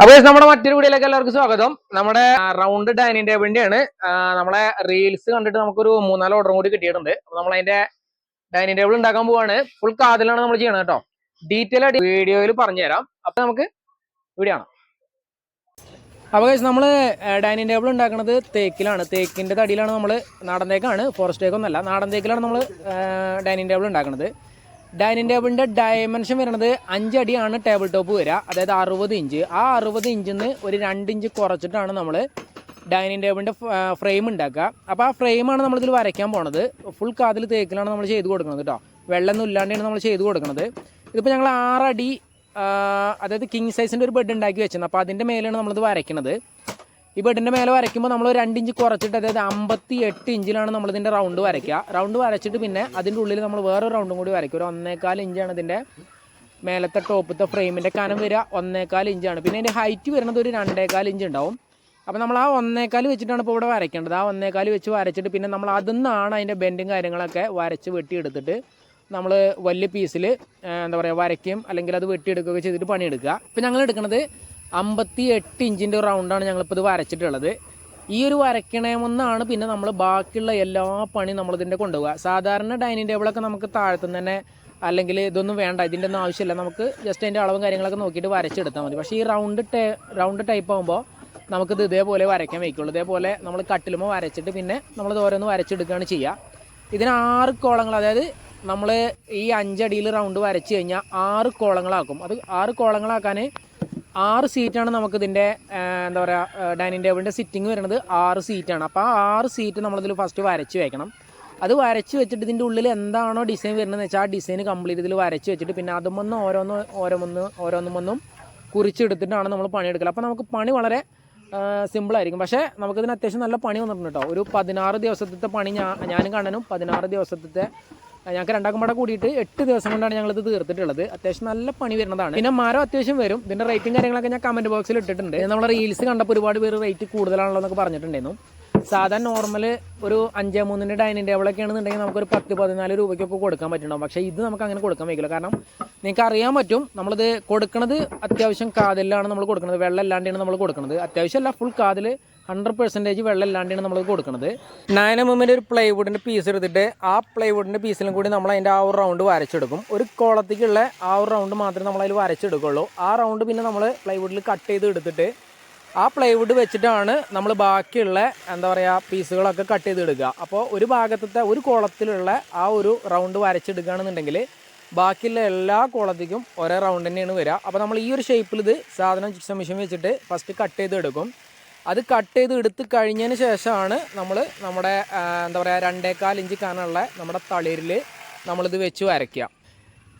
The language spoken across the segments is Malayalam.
അപ്പൊ guys, നമ്മുടെ മറ്റൊരു വീഡിയോയിലേക്ക് എല്ലാവർക്കും സ്വാഗതം. നമ്മുടെ റൗണ്ട് ഡൈനിങ് ടേബിളിന്റെയാണ് നമ്മളെ റീൽസ് കണ്ടിട്ട് നമുക്കൊരു മൂന്നാൽ ഓർഡറും കൂടി കിട്ടിയിട്ടുണ്ട്. അപ്പോൾ നമ്മൾ അതിന്റെ ഡൈനിങ് ടേബിൾ ഉണ്ടാക്കാൻ പോവാണ്. ഫുൾ കാതിലാണ് നമ്മൾ ചെയ്യണത് കേട്ടോ. ഡീറ്റെയിൽ ആയിട്ട് വീഡിയോയിൽ പറഞ്ഞു തരാം അപ്പൊ നമുക്ക് വീഡിയോ ആണ് അപ്പോൾ guys, നമ്മൾ ഡൈനിങ് ടേബിൾ ഉണ്ടാക്കുന്നത് തേക്കിലാണ്. തേക്കിന്റെ തടിയിലാണ് നമ്മൾ നാടൻ തേക്കാണ്. ഫോറസ്റ്റ് തേക്കൊന്നല്ല നാടൻ തേക്കിലാണ് നമ്മൾ ഡൈനിങ് ടേബിൾ ഉണ്ടാക്കുന്നത് ഡൈനിങ് ടേബിളിന്റെ ഡയമെൻഷൻ വരുന്നത് അഞ്ചടിയാണ് ടേബിൾ ടോപ്പ് വരിക. അതായത് അറുപത് ഇഞ്ച്. ആ അറുപത് ഇഞ്ചിൽ നിന്ന് ഒരു രണ്ട് ഇഞ്ച് കുറച്ചിട്ടാണ് നമ്മൾ ഡൈനിങ് ടേബിളിന്റെ ഫ്രെയിം ഉണ്ടാക്കുക. അപ്പോൾ ആ ഫ്രെയിമാണ് നമ്മളിതിൽ വരയ്ക്കാൻ പോണത്. ഫുൾ കാതിൽ തേക്കിലാണ് നമ്മൾ ചെയ്ത് കൊടുക്കുന്നത് കേട്ടോ വെള്ളമൊന്നും ഇല്ലാണ്ടാണ് നമ്മൾ ചെയ്ത് കൊടുക്കുന്നത് ഇതിപ്പോൾ ഞങ്ങൾ ആറടി അതായത് കിങ് സൈസിന്റെ ഒരു ബെഡ് ഉണ്ടാക്കി വെച്ചത് അപ്പോൾ അതിന്റെ മേലെയാണ് നമ്മളിത് വരയ്ക്കുന്നത് ഈ ബെഡിന്റെ മേലെ വരയ്ക്കുമ്പോൾ നമ്മൾ രണ്ട് ഇഞ്ച് കുറച്ചിട്ട് അതായത് അമ്പത്തി എട്ട് ഇഞ്ചിലാണ് നമ്മളിതിന്റെ റൗണ്ട് വരയ്ക്കുക. റൗണ്ട് വരച്ചിട്ട് പിന്നെ അതിന്റെ ഉള്ളിൽ നമ്മൾ വേറെ റൗണ്ടും കൂടി വരയ്ക്കും. ഒരു ഒന്നേകാൽ ഇഞ്ചാണ് ഇതിന്റെ മേലത്തെ ടോപ്പത്തെ ഫ്രെയിമിന്റെ കനം വരിക ഒന്നേകാൽ ഇഞ്ചാണ്. പിന്നെ അതിന്റെ ഹൈറ്റ് വരുന്നത് ഒരു രണ്ടേകാൽ ഇഞ്ച് ഉണ്ടാവും. അപ്പോൾ നമ്മൾ ആ ഒന്നേകാൽ വെച്ചിട്ടാണ് ഇപ്പോൾ ഇവിടെ വരയ്ക്കേണ്ടത്. ആ ഒന്നേകാൽ വെച്ച് വരച്ചിട്ട് പിന്നെ നമ്മൾ അതിൽ നിന്നാണ് അതിന്റെ ബെൻഡും കാര്യങ്ങളൊക്കെ വരച്ച് വെട്ടിയെടുത്തിട്ട് നമ്മൾ വലിയ പീസിൽ എന്താ പറയുക വരയ്ക്കും അല്ലെങ്കിൽ അത് വെട്ടിയെടുക്കുകയൊക്കെ ചെയ്തിട്ട് പണിയെടുക്കുക. ഇപ്പോൾ ഞങ്ങൾ എടുക്കുന്നത് അമ്പത്തി എട്ട് ഇഞ്ചിന്റെ റൗണ്ടാണ് ഞങ്ങളിപ്പോൾ ഇത് വരച്ചിട്ടുള്ളത്. ഈ ഒരു വരയ്ക്കണമെന്നാണ് പിന്നെ നമ്മൾ ബാക്കിയുള്ള എല്ലാ പണിയും നമ്മളിതിന്റെ കൊണ്ടുപോകുക സാധാരണ ഡൈനിങ് ടേബിളൊക്കെ നമുക്ക് താഴത്തുനിന്ന് തന്നെ അല്ലെങ്കിൽ ഇതൊന്നും വേണ്ട ഇതിന്റെ ഒന്നും ആവശ്യമില്ല. നമുക്ക് ജസ്റ്റ് അതിന്റെ അളവും കാര്യങ്ങളൊക്കെ നോക്കിയിട്ട് വരച്ചെടുത്താൽ മതി. പക്ഷേ ഈ റൗണ്ട് ടേ റൗണ്ട് ടൈപ്പ് ആകുമ്പോൾ നമുക്കിത് ഇതേപോലെ വരയ്ക്കാൻ വയ്ക്കുള്ളൂ. ഇതേപോലെ നമ്മൾ കട്ടിലുമ്പോൾ വരച്ചിട്ട് പിന്നെ നമ്മൾ ഓരോന്ന് വരച്ചെടുക്കുകയാണ് ചെയ്യുക. ഇതിന് ആറ് കോളങ്ങൾ അതായത് നമ്മൾ ഈ അഞ്ചടിയിൽ റൗണ്ട് വരച്ച് കഴിഞ്ഞാൽ ആറ് കോളങ്ങളാക്കും. അത് ആറ് കോളങ്ങളാക്കാൻ ആറ് സീറ്റാണ് നമുക്ക് നമുക്കിതിന്റെ എന്താ പറയുക ഡൈനിങ് ടേബിളിന്റെ സിറ്റിംഗ് വരുന്നത്. ആറ് സീറ്റാണ്. അപ്പോൾ ആ ആറ് സീറ്റ് നമ്മളിതിൽ ഫസ്റ്റ് വരച്ച് വെക്കണം. അത് വരച്ച് വെച്ചിട്ട് ഇതിന്റെ ഉള്ളിൽ എന്താണോ ഡിസൈൻ വരുന്നതെന്ന് വെച്ചാൽ ആ ഡിസൈൻ കംപ്ലീറ്റ് ഇതിൽ വരച്ച് വെച്ചിട്ട് പിന്നെ അതുമൊന്നും ഓരോന്ന് ഓരോന്ന് ഓരോന്നുമൊന്നും കുറിച്ചെടുത്തിട്ടാണ് നമ്മൾ പണിയെടുക്കൽ അപ്പോൾ നമുക്ക് പണി വളരെ സിമ്പിളായിരിക്കും പക്ഷേ നമുക്കിതിന് അത്യാവശ്യം നല്ല പണി വന്നിട്ടുണ്ട് കേട്ടോ. ഒരു പതിനാറ് ദിവസത്തെ പണി ഞാൻ ഞാനും കണ്ണനും പതിനാറ് ദിവസത്തെ ഞങ്ങൾക്ക് രണ്ടാക്കും കൂടെ കൂടിയിട്ട് എട്ട് ദിവസം കൊണ്ടാണ് ഞങ്ങളിത് തീർത്തിട്ടുള്ളത്. അത്യാവശ്യം നല്ല പണി വരുന്നതാണ്. പിന്നെ മരം അത്യാവശ്യം വരും. ഇതിന്റെ റേറ്റും കാര്യങ്ങളൊക്കെ ഞാൻ കമന്റ് ബോക്സിൽ ഇട്ടിട്ടുണ്ട്. നമ്മൾ റീൽസ് കണ്ടപ്പോൾ ഒരുപാട് പേര് റേറ്റ് കൂടുതലാണല്ലോ എന്നൊക്കെ പറഞ്ഞിട്ടുണ്ടായിരുന്നു. സാധാരണ നോർമൽ ഒരു അഞ്ചേ മൂന്നിന്റെ ഡൈനിങ് ടേബിളൊക്കെ ആണെന്നുണ്ടെങ്കിൽ നമുക്കൊരു പത്ത് പതിനാല് രൂപയ്ക്കൊക്കെ കൊടുക്കാൻ പറ്റുന്നുണ്ടാവും. പക്ഷേ ഇത് നമുക്ക് അങ്ങനെ കൊടുക്കാൻ വയ്ക്കില്ല. കാരണം നിങ്ങൾക്ക് അറിയാൻ പറ്റും നമ്മളിത് കൊടുക്കുന്നത് അത്യാവശ്യം കാതിലാണ് നമ്മൾ കൊടുക്കുന്നത് വെള്ളം ഇല്ലാണ്ടാണ് നമ്മൾ കൊടുക്കുന്നത് അത്യാവശ്യമല്ല ഫുൾ കാതിൽ ഹൺഡ്രഡ് പെർസെന്റേജ് വെള്ളം ഇല്ലാണ്ടാണ് നമ്മൾ കൊടുക്കുന്നത് നയൻ എം എമ്മിന്റെ ഒരു പ്ലൈവുഡിന്റെ പീസ് എടുത്തിട്ട് ആ പ്ലൈവുഡിന്റെ പീസിലും കൂടി നമ്മൾ അതിന്റെ ആ ഒരു റൗണ്ട് വരച്ചെടുക്കും. ഒരു കോളത്തേക്കുള്ള ആ ഒരു റൗണ്ട് മാത്രമേ നമ്മൾ അതിൽ വരച്ചെടുക്കുള്ളൂ. ആ റൗണ്ട് പിന്നെ നമ്മൾ പ്ലൈവുഡിൽ കട്ട് ചെയ്ത് എടുത്തിട്ട് ആ പ്ലൈവുഡ് വെച്ചിട്ടാണ് നമ്മൾ ബാക്കിയുള്ള എന്താ പറയുക പീസുകളൊക്കെ കട്ട് ചെയ്തെടുക്കുക. അപ്പോൾ ഒരു ഭാഗത്തത്തെ ഒരു കോളത്തിലുള്ള ആ ഒരു റൗണ്ട് വരച്ചെടുക്കുകയാണെന്നുണ്ടെങ്കിൽ ബാക്കിയുള്ള എല്ലാ കോളത്തേക്കും ഒരേ റൗണ്ട് തന്നെയാണ് വരിക. അപ്പോൾ നമ്മൾ ഈ ഒരു ഷേപ്പിൽ ഇത് സാധനം ജിക്സ മെഷീൻ വെച്ചിട്ട് ഫസ്റ്റ് കട്ട് ചെയ്തെടുക്കും. അത് കട്ട് ചെയ്ത് എടുത്ത് കഴിഞ്ഞതിന് ശേഷമാണ് നമ്മൾ നമ്മുടെ എന്താ പറയുക രണ്ടേക്കാൽ ഇഞ്ച് കാനുള്ള നമ്മുടെ തളിരിൽ നമ്മളിത് വെച്ച് വരയ്ക്കുക.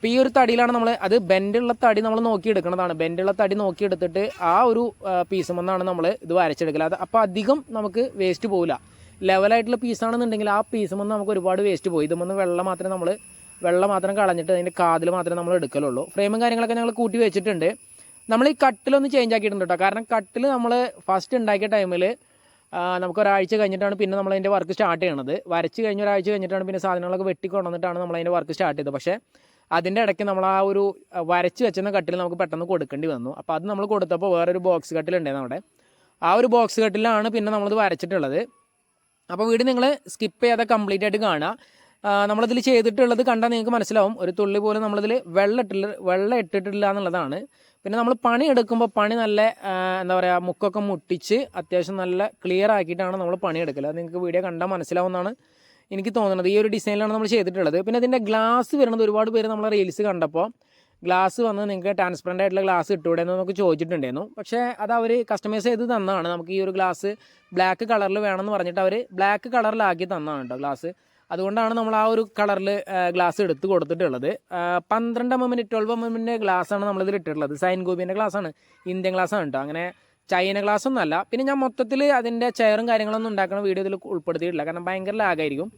അപ്പോൾ ഈ ഒരു തടിയിലാണ് നമ്മൾ അത് ബെൻഡുള്ള തടി നമ്മൾ നോക്കിയെടുക്കുന്നതാണ് ബെൻഡുള്ള തടി നോക്കിയെടുത്തിട്ട് ആ ഒരു പീസുമെന്നാണ് നമ്മൾ ഇത് വരച്ചെടുക്കൽ അത് അപ്പോൾ അധികം നമുക്ക് വേസ്റ്റ് പോകില്ല ലെവലായിട്ടുള്ള പീസാണെന്നുണ്ടെങ്കിൽ ആ പീസുമെന്ന് നമുക്ക് ഒരുപാട് വേസ്റ്റ് പോയി ഇതുമെന്ന് വെള്ളം മാത്രമേ നമ്മൾ വെള്ളം മാത്രം കളഞ്ഞിട്ട് അതിന്റെ കാതിൽ മാത്രമേ നമ്മൾ എടുക്കലുള്ളൂ. ഫ്രെയിമും കാര്യങ്ങളൊക്കെ ഞങ്ങൾ കൂട്ടി വെച്ചിട്ടുണ്ട്. നമ്മൾ ഈ കട്ടിലൊന്ന് ചേഞ്ച് ആക്കിയിട്ടുണ്ട് കേട്ടോ കാരണം കട്ടിൽ നമ്മൾ ഫസ്റ്റ് ഉണ്ടാക്കിയ ടൈമിൽ നമുക്ക് ഒരാഴ്ച കഴിഞ്ഞിട്ടാണ് പിന്നെ നമ്മൾ അതിന്റെ വർക്ക് സ്റ്റാർട്ട് ചെയ്യണത്. വരച്ച് കഴിഞ്ഞ ഒരാഴ്ച കഴിഞ്ഞിട്ടാണ് പിന്നെ സാധനങ്ങളൊക്കെ വെട്ടി കൊണ്ടുവന്നിട്ടാണ് നമ്മൾ അതിന്റെ വർക്ക് സ്റ്റാർട്ട് ചെയ്തത്. പക്ഷേ അതിന്റെ ഇടയ്ക്ക് നമ്മൾ ആ ഒരു വരച്ച് വെച്ചിരുന്ന കട്ടിൽ നമുക്ക് പെട്ടെന്ന് കൊടുക്കേണ്ടി വന്നു. അപ്പോൾ അത് നമ്മൾ കൊടുത്തപ്പോൾ വേറൊരു ബോക്സ് കട്ടിലുണ്ടായിരുന്നു അവിടെ. ആ ഒരു ബോക്സ് കട്ടിലാണ് പിന്നെ നമ്മളത് വരച്ചിട്ടുള്ളത്. അപ്പോൾ വീട് നിങ്ങൾ സ്കിപ്പ് ചെയ്യാതെ കംപ്ലീറ്റ് ആയിട്ട് കാണുക. നമ്മളതിൽ ചെയ്തിട്ടുള്ളത് കണ്ടാൽ നിങ്ങൾക്ക് മനസ്സിലാവും. ഒരു തുള്ളി പോലും നമ്മളിതിൽ വെള്ളം ഇട്ടില്ല വെള്ളം ഇട്ടിട്ടില്ല എന്നുള്ളതാണ്. പിന്നെ നമ്മൾ പണി എടുക്കുമ്പോൾ പണി നല്ല എന്താ പറയുക മുക്കൊക്കെ മുട്ടിച്ച് അത്യാവശ്യം നല്ല ക്ലിയർ ആക്കിയിട്ടാണ് നമ്മൾ പണിയെടുക്കൽ അത് നിങ്ങൾക്ക് വീഡിയോ കണ്ടാൽ മനസ്സിലാവുമെന്നാണ് എനിക്ക് തോന്നുന്നത് ഈ ഒരു ഡിസൈനിലാണ് നമ്മൾ ചെയ്തിട്ടുള്ളത്. പിന്നെ ഇതിന്റെ ഗ്ലാസ് വരുന്നത് ഒരുപാട് പേര് നമ്മളെ റീൽസ് കണ്ടപ്പോൾ ഗ്ലാസ് വന്ന് നിങ്ങൾക്ക് ട്രാൻസ്പെറന്റ് ആയിട്ടുള്ള ഗ്ലാസ് ഇട്ടുകൂടെ എന്ന് നമുക്ക് ചോദിച്ചിട്ടുണ്ടായിരുന്നു. പക്ഷേ അത് അവർ കസ്റ്റമൈസ് ചെയ്ത് തന്നതാണ്. നമുക്ക് ഈ ഒരു ഗ്ലാസ് ബ്ലാക്ക് കളറിൽ വേണമെന്ന് പറഞ്ഞിട്ട് അവർ ബ്ലാക്ക് കളറിലാക്കി തന്നതാണ് കേട്ടോ ഗ്ലാസ് അതുകൊണ്ടാണ് നമ്മൾ ആ ഒരു കളറിൽ ഗ്ലാസ് എടുത്ത് കൊടുത്തിട്ടുള്ളത്. പന്ത്രണ്ട് എം എമ്മിന്റെ ട്വൽവ് എം എമ്മിന്റെ ഗ്ലാസ്സാണ് നമ്മളിതിൽ ഇട്ടിട്ടുള്ളത്. സൈൻ ഗോപിന്റെ ഗ്ലാസ്സാണ് ഇന്ത്യൻ ഗ്ലാസ്സാണ് കേട്ടോ അങ്ങനെ ചൈന ഗ്ലാസ് ഒന്നല്ല പിന്നെ ഞാൻ മൊത്തത്തിൽ അതിന്റെ ചെയറും കാര്യങ്ങളൊന്നും ഉണ്ടാക്കണ വീഡിയോ ഇതിൽ ഉൾപ്പെടുത്തിയിട്ടില്ല. കാരണം ഭയങ്കര ലാഗായിരിക്കും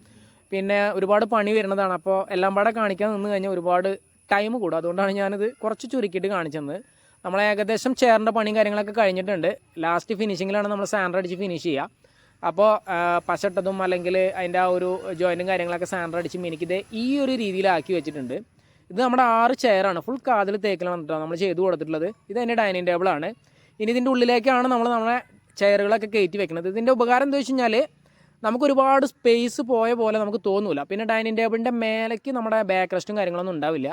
പിന്നെ ഒരുപാട് പണി വരുന്നതാണ്. അപ്പോൾ എല്ലാം പാടെ കാണിക്കാൻ നിന്ന് കഴിഞ്ഞാൽ ഒരുപാട് ടൈം കൂടും. അതുകൊണ്ടാണ് ഞാനിത് കുറച്ച് ചുരുക്കിയിട്ട് കാണിച്ചത്. നമ്മൾ ഏകദേശം ചെയറിന്റെ പണിയും കാര്യങ്ങളൊക്കെ കഴിഞ്ഞിട്ടുണ്ട്. ലാസ്റ്റ് ഫിനിഷിങ്ങിലാണ് നമ്മൾ സാൻഡർ അടിച്ച് ഫിനിഷ് ചെയ്യുക അപ്പോൾ പശട്ടതും അല്ലെങ്കിൽ അതിന്റെ ആ ഒരു ജോയിന്റും കാര്യങ്ങളൊക്കെ സാൻഡർ അടിച്ച് മിനിക്കിത് ഈ ഒരു രീതിയിലാക്കി വെച്ചിട്ടുണ്ട്. ഇത് നമ്മുടെ ആറ് ചെയറാണ് ഫുൾ കാതിൽ തേക്കിലാണ് കേട്ടോ നമ്മൾ ചെയ്ത് കൊടുത്തിട്ടുള്ളത്. ഇത് അതിന്റെ ഡൈനിങ് ടേബിളാണ് ഇനി ഇതിന്റെ ഉള്ളിലേക്കാണ് നമ്മൾ നമ്മളെ ചെയറുകളൊക്കെ കയറ്റി വെക്കുന്നത്. ഇതിന്റെ ഉപകാരം എന്താ വെച്ച് കഴിഞ്ഞാൽ നമുക്ക് ഒരുപാട് സ്പേസ് പോയ പോലെ നമുക്ക് തോന്നൂല. പിന്നെ ഡൈനിങ് ടേബിളിന്റെ മേലേക്ക് നമ്മുടെ ബാക്ക് റെസ്റ്റും കാര്യങ്ങളൊന്നും ഉണ്ടാവില്ല.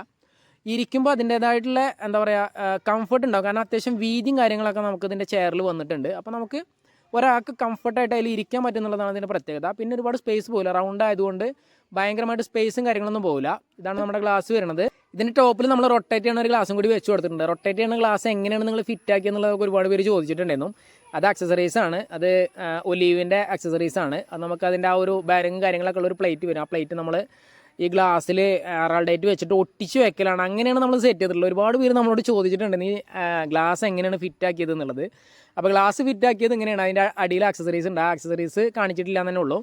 ഇരിക്കുമ്പോൾ അതിന്റേതായിട്ടുള്ള എന്താ പറയുക കംഫർട്ട് ഉണ്ടാവും. കാരണം അത്യാവശ്യം വീതിയും കാര്യങ്ങളൊക്കെ നമുക്ക് ഇതിന്റെ ചെയറിൽ വന്നിട്ടുണ്ട്. അപ്പോൾ നമുക്ക് ഒരാൾക്ക് കംഫർട്ടായിട്ട് അതിൽ ഇരിക്കാൻ പറ്റുന്നുള്ളതാണ് ഇതിന്റെ പ്രത്യേകത. പിന്നെ ഒരുപാട് സ്പേസ് പോകില്ല റൗണ്ട് ആയതുകൊണ്ട് ഭയങ്കരമായിട്ട് സ്പേസും കാര്യങ്ങളൊന്നും പോകില്ല ഇതാണ് നമ്മുടെ ഗ്ലാസ് വരുന്നത്. ഇതിന്റെ ടോപ്പിൽ നമ്മൾ റൊട്ടേറ്റ് ചെയ്യുന്ന ഒരു ഗ്ലാസും കൂടി വെച്ച് കൊടുത്തിട്ടുണ്ട്. റൊട്ടേറ്റ് ചെയ്യുന്ന ഗ്ലാസ് എങ്ങനെയാണ് നിങ്ങൾ ഫിറ്റ് ആക്കിയെന്നുള്ളത് ഒരുപാട് പേര് ചോദിച്ചിട്ടുണ്ടായിരുന്നു. അത് അക്സസറീസ് ആണ്. അത് ഒലീവിന്റെ അക്സസറീസ് ആണ്. അത് നമുക്ക് അതിന്റെ ആ ഒരു ബാരങ്ങും കാര്യങ്ങളൊക്കെ ഉള്ള ഒരു പ്ലേറ്റ് വരും. ആ പ്ലേറ്റ് നമ്മൾ ഈ ഗ്ലാസ്സിൽ അറാൾഡായിട്ട് വെച്ചിട്ട് ഒട്ടിച്ച് വെക്കലാണ്. അങ്ങനെയാണ് നമ്മൾ സെറ്റ് ചെയ്തിട്ടുള്ളത്. ഒരുപാട് പേര് നമ്മളോട് ചോദിച്ചിട്ടുണ്ട് നീ ഗ്ലാസ് എങ്ങനെയാണ് ഫിറ്റ് ആക്കിയത് എന്നുള്ളത്? അപ്പോൾ ഗ്ലാസ് ഫിറ്റ് ആക്കിയത് ഇങ്ങനെയാണ്. അതിന്റെ അടിയിൽ അക്സസറീസ് ഉണ്ട്. ആ അക്സസറീസ് കാണിച്ചിട്ടില്ല എന്നേ ഉള്ളൂ.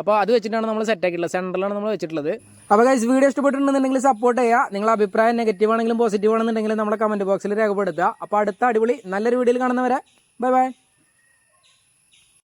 അപ്പോൾ അത് വെച്ചിട്ടാണ് നമ്മൾ സെറ്റ് ആക്കിയിട്ടുള്ളത്. സെൻട്രലാണ് നമ്മൾ വെച്ചിട്ടുള്ളത്. അപ്പോൾ ഗൈസ് വീഡിയോ ഇഷ്ടപ്പെട്ടിട്ടുണ്ടെന്നുണ്ടെങ്കിൽ സപ്പോർട്ട് ചെയ്യുക. നിങ്ങളുടെ അഭിപ്രായം നെഗറ്റീവ് ആണെങ്കിലും പോസിറ്റീവ് ആണെന്നുണ്ടെങ്കിൽ നമ്മുടെ കമന്റ് ബോക്സിൽ രേഖപ്പെടുത്തുക. അപ്പോൾ അടുത്ത അടിപൊളി നല്ലൊരു വീഡിയോയിൽ കാണുന്നവരെ 拜拜。